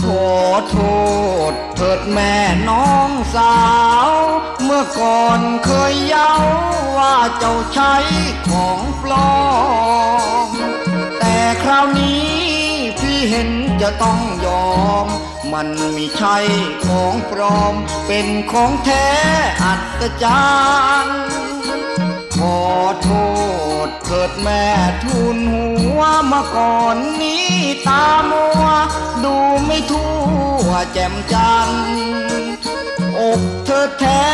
ขอโทษเถิดแม่น้องสา เมื่อก่อนเคยเย้าว่าเจ้าใช้ของปลอม แต่คราวนี้พี่เห็นจะต้องยอม มันไม่ใช่ของปลอม เป็นของแท้อัศจรรย์ขอโทษเกิดแม่ทุนหัวมาก่อนนี้ตามัว ดูไม่ทั่วแจ่มจันทร์อกเธอแท้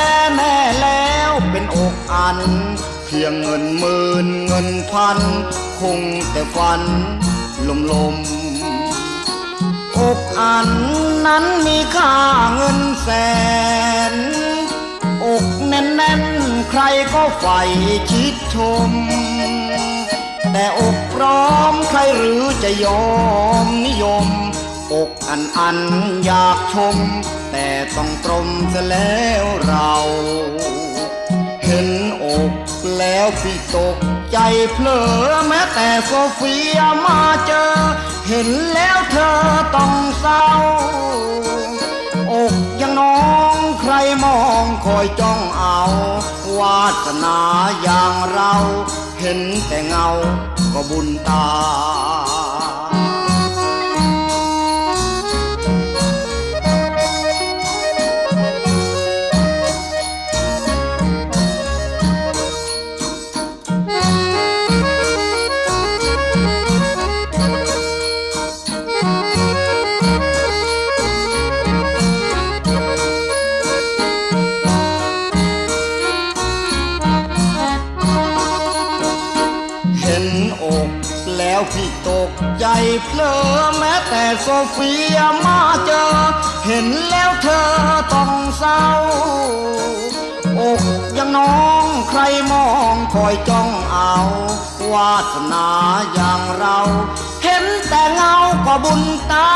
เพียงเงินหมื่นเงินพัน คงแต่ฝันลมลมอกอันนั้นมีค่าเงินแสน อกแน่นๆใครก็ใฝ่ชิดชม แต่อกพร้อมใครหรือจะยอมนิยม อกอันอันอยากชม แต่ต้องตรมซะแล้วเรา แล้วพี่ตกใจเพลอแม้แต่โซเฟียมาเจอ เห็นแล้วเธอต้องเศร้า อกยังน้องใครมองคอยจ้องเอา วาสนาอย่างเรา เห็นแต่เงาก็บุญตา พี่ตกใจเพลอแม้แต่โซเฟียมาเจอ เห็นแล้วเธอต้องเศร้า อกยังน้องใครมองคอยจ้องเอา วาสนาอย่างเรา เห็นแต่เงาก็บุญตา